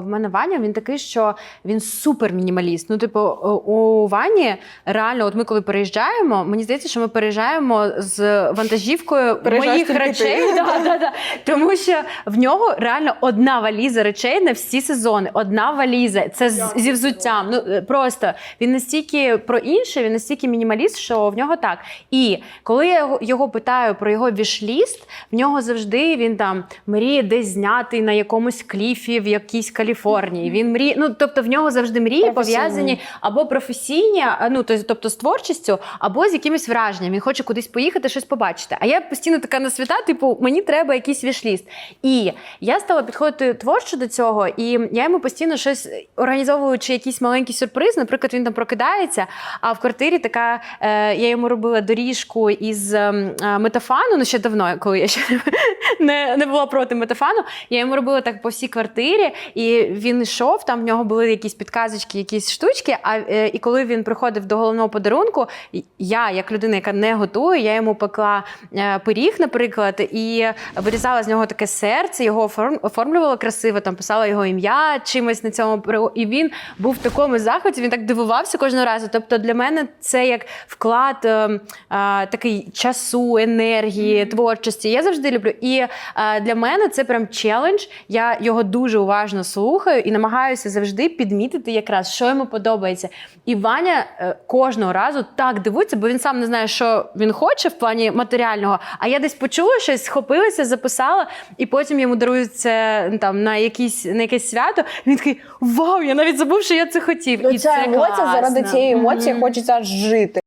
в мене Ваня, він такий, що він супер мінімаліст. Ну, типу, у Вані реально, от ми коли переїжджаємо, мені здається, що ми переїжджаємо з вантажівкою моїх речей. Да, да, да. Тому що в нього реально одна валіза речей на всі сезони. Одна валіза. Це з, зі взуттям. Ну е, просто він настільки про інше, він настільки мінімаліст, що в нього так. І коли я його, його питаю про його вішліст, в нього завжди він там мріє десь зняти на якомусь кліфі в якійсь Каліфорнії. Він мріє, ну тобто в нього завжди мрії пов'язані або професійні, ну тобто з творчістю, або з якимось враженням. Він хоче кудись поїхати, щось побачити. А я постійно така на свята, типу, мені треба якийсь вішліст. І я стала підходити творчо до цього, і я йому постійно щось організовую, чи якийсь маленький сюрприз. Наприклад, він там прокидається, а в квартирі така е, я йому робила доріжку із ем, е, метафану, ну ще давно, коли я ще не, не була проти метафану. Я йому робила так по всій квартирі, і він йшов, там в нього були якісь підказочки, якісь штучки. А е, і коли він приходив до головного подарунку, я, як людина, яка не готує, я йому пекла е, пиріг, наприклад, і вирізала з нього таке серце, його оформ- оформлювала красиво, там писала його ім'я чимось на цьому. І він був в такому захваті, він так дивувався кожного разу. Тобто для мене це як вклад е, е, такий часу, енергії, творчості. Я завжди люблю. І е, для мене це прям челендж. Я його дуже уважно слухаю і намагаюся завжди підмітити, якраз що йому подобається. І Ваня е, кожного разу так дивується, бо він сам не знає, що він хоче в плані матеріального. А я десь почула щось, схопилася, записала, і потім йому дарують це ну, там на якісь на якесь свято. Він такий вау! Я навіть забув, що я це хотів. Ну, і ця це емоція класно. заради цієї емоції Мгм. хочеться жити.